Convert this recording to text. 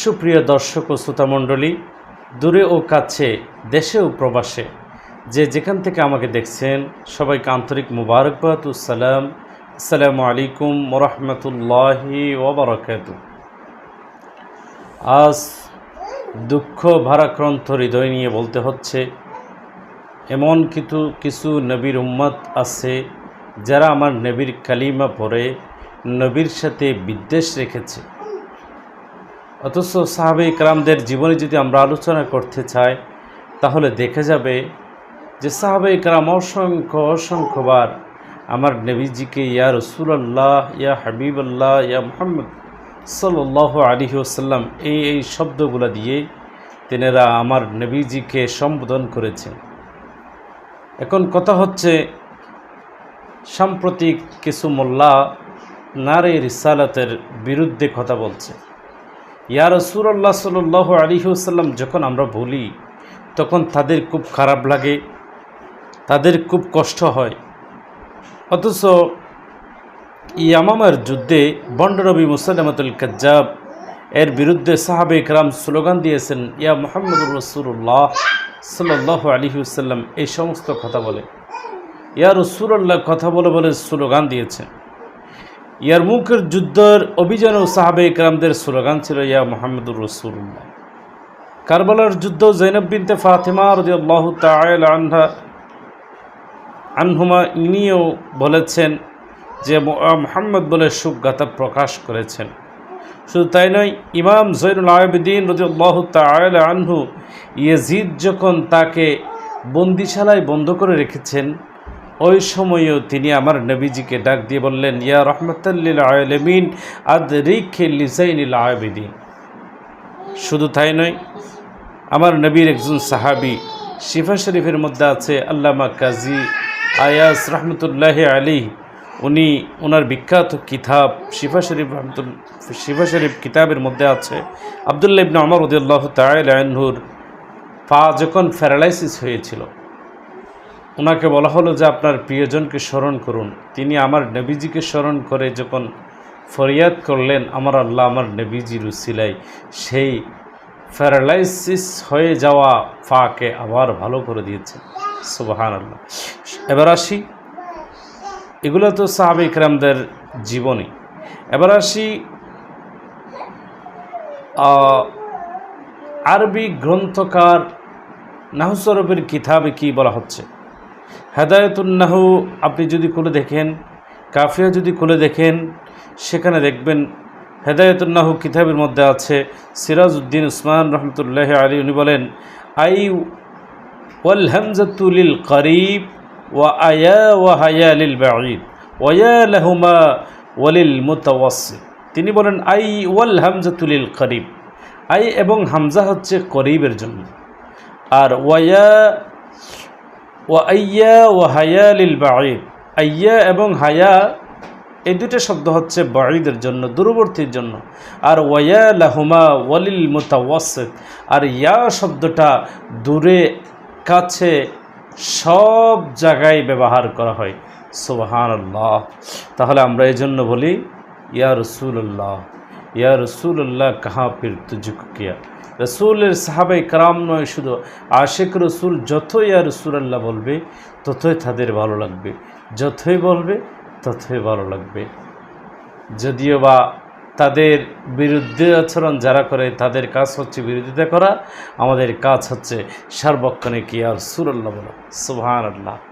সুপ্রিয় দর্শক ও শ্রোতামণ্ডলী, দূরে ও কাছে, দেশে ও প্রবাসে, যে যেখান থেকে আমাকে দেখছেন, সবাইকে আন্তরিক মুবারকবাদ সালাম। আসসালামু আলাইকুম ওরহমতুল্লাহি ওবরাকাত আজ দুঃখ ভারাক্রান্ত হৃদয় নিয়ে বলতে হচ্ছে, এমন কিছু কিছু নবীর উম্মত আছে, যারা আমার নবীর কালিমা পরে নবীর সাথে বিদ্বেষ রেখেছে। অথচ সাহাবে ইকরামদের জীবনে যদি আমরা আলোচনা করতে চাই, তাহলে দেখে যাবে যে সাহাবে ইকরাম অসংখ্য, অসংখ্যবার আমার নবীজিকে, ইয়া রসুলাল্লাহ, ইয়া হাবিবাল্লাহ, ইয়া মোহাম্মদ সাল্লাহ আলী ওসাল্লাম এই এই শব্দগুলো দিয়ে তেনারা আমার নবীজিকে সম্বোধন করেছেন। এখন কথা হচ্ছে, সাম্প্রতিক কিছু মোল্লা নারী রিসালাতের বিরুদ্ধে কথা বলছে। ইয়া রসুল্লাহ সাল আলী সাল্লাম যখন আমরা বলি, তখন তাদের খুব খারাপ লাগে, তাদের খুব কষ্ট হয়। অথচ ইয়ামামার যুদ্ধে বন্ডনবী মুসালামতুল কাজ্জাব, এর বিরুদ্ধে সাহাবে ইকরাম স্লোগান দিয়েছেন, ইয়া মোহাম্মদুর রসুল্লাহ সাল্লাহ আলহিউসাল্লাম এই সমস্ত কথা বলে। ইয়া রসুল্লাহ কথা বলে বলে স্লোগান দিয়েছেন। ইয়ার মুখের যুদ্ধের অভিযান ও সাহাবে ইকরামদের স্লোগান ছিল, ইয়া মোহাম্মদুর রসুল্লাহ কারবালার যুদ্ধ জৈনব বিনতে ফাতেমা রদি আল্লাহ আনহা, আনহুমা ইনিও বলেছেন যে মোহাম্মদ বলে সুগাতা প্রকাশ করেছেন। শুধু তাই নয়, ইমাম জৈনুল আয়বদ্দিন রদিউল্লাহ তাল আনহু ইয়েজিদ যখন তাকে বন্দিশালায় বন্ধ করে রেখেছেন ওই সময়েও তিনি আমার নবীজিকে ডাক দিয়ে বললেন, ইয়া রহমতাল্লিল আলমিন আদ রিখে লিসাইনিল আয়বিদিন শুধু তাই নয়, আমার নবীর একজন সাহাবি শিফা শরীফের মধ্যে আছে, আল্লামা কাজী আয়াস রহমতুল্লাহ আলী উনি ওনার বিখ্যাত কিতাব শিফা শরীফ রহমতুল, শিফা শরীফ কিতাবের মধ্যে আছে। আবদুল্লাহ ইবনে আমর উদুল্লাহ তাইনহুর পা যখন প্যারালাইসিস হয়েছিল ওনাকে বলা হলো যে আপনার প্রিয়জনকে স্মরণ করুন। তিনি আমার নবীজিকে স্মরণ করে যখন ফরিয়াদ করলেন, আমার আল্লাহ আমার নবীজির উসিলাই সেই প্যারালাইসিস হয়ে যাওয়া ফাকে আবার ভালো করে দিয়েছে সুবাহান আল্লাহ এবার আসি। এগুলো তো সাহাবে ইকরামদের জীবনী। এবার আসি আরবি গ্রন্থকার নাহুসরফের কিতাবে কি বলা হচ্ছে? হেদায়তুন্নাহু, আপনি যদি খুলে দেখেন কাফিয়া যদি খুলে দেখেন, সেখানে দেখবেন হেদায়তুল্লাহু কিতাবের মধ্যে আছে সিরাজ উদ্দিন উসমান রহমতুল্লাহ আলী উনি বলেন, আই ওয়াল হামজাতুলিল করিব ওয়া আয়া ওয়া হায়া লিল বাঈদ, ওয়া লাহুমা ওয়ালিল মুতাওয়াসি তিনি বলেন, আই ওয়াল হামজাতুলিল করিব। আই এবং হামজা হচ্ছে করিবের জন্য। আর ওয়া ও আইয়া ও হায়া লিল বাঈদ। আইয়া এবং হায়া এই দুটো শব্দ হচ্ছে বাঈদের জন্য, দূরবর্তীর জন্য। আর ওয়া লাহুমা ওয়ালিল মুতাওয়াসিত আর ইয়া শব্দটা দূরে, কাছে সব জায়গায় ব্যবহার করা হয়। সুবাহান আল্লাহ তাহলে আমরা এই জন্য বলি, ইয়া রসুল্লাহ ইয়া রসুল্লাহ কাহা ফির তুজুক কিয়া? রসুলের সাহাবাই কারাম নয় শুধু আশেক রসুল যতই আর রসুল আল্লাহ বলবে, ততই তাদের ভালো লাগবে। যতই বলবে, ততই ভালো লাগবে। যদিও বা তাদের বিরুদ্ধে আচরণ যারা করে, তাদের কাজ হচ্ছে বিরোধিতা করা, আমাদের কাজ হচ্ছে সার্বক্ষণিক আর সুরাল্লাহ বলা। সুহান আল্লাহ